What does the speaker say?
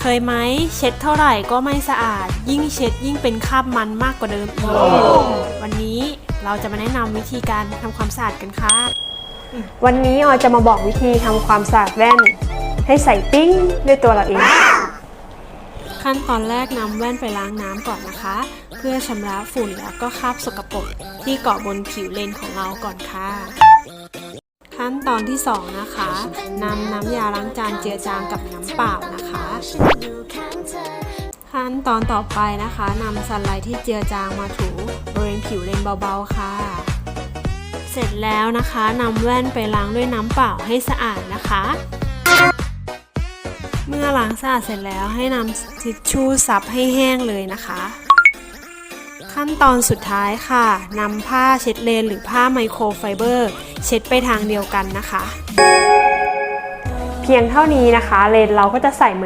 เคยไหมเช็ดเท่าไหร่ก็ไม่สะอาด ยิ่งเช็ดยิ่งเป็นคราบมันมากกว่าเดิมอีกวันนี้เราจะมาแนะนำวิธีการทำความสะอาดกันค่ะ วันนี้ออยจะมาบอกวิธีทำความสะอาดแว่น ให้ใส่ปิ้งด้วยตัวเราเอง ขั้นตอนแรกนำแว่นไปล้างน้ำก่อนนะคะ เพื่อชำระฝุ่นแล้วก็คราบสกปรกที่เกาะบนผิวเลนของเราก่อนค่ะ ขั้นตอนที่สองนะคะนำน้ำยาล้างจานเจือจางกับน้ำเปล่านะคะ ขั้นตอนต่อไปนะคะนำสไลด์ที่เจือจางมาถูบริเวณผิวเลนเบาๆค่ะ เสร็จแล้วนะคะนำแว่นไปล้างด้วยน้ำเปล่าให้สะอาดนะคะ เมื่อล้างสะอาดเสร็จแล้วให้นำทิชชู่ซับให้แห้งเลยนะคะ ขั้นตอนสุดท้ายค่ะนำผ้าเช็ดเลนหรือผ้าไมโครไฟเบอร์ เช็ดไปทางเดียวกันนะคะ เพียงเท่านี้นะคะเลนเราก็จะใส่เหมือน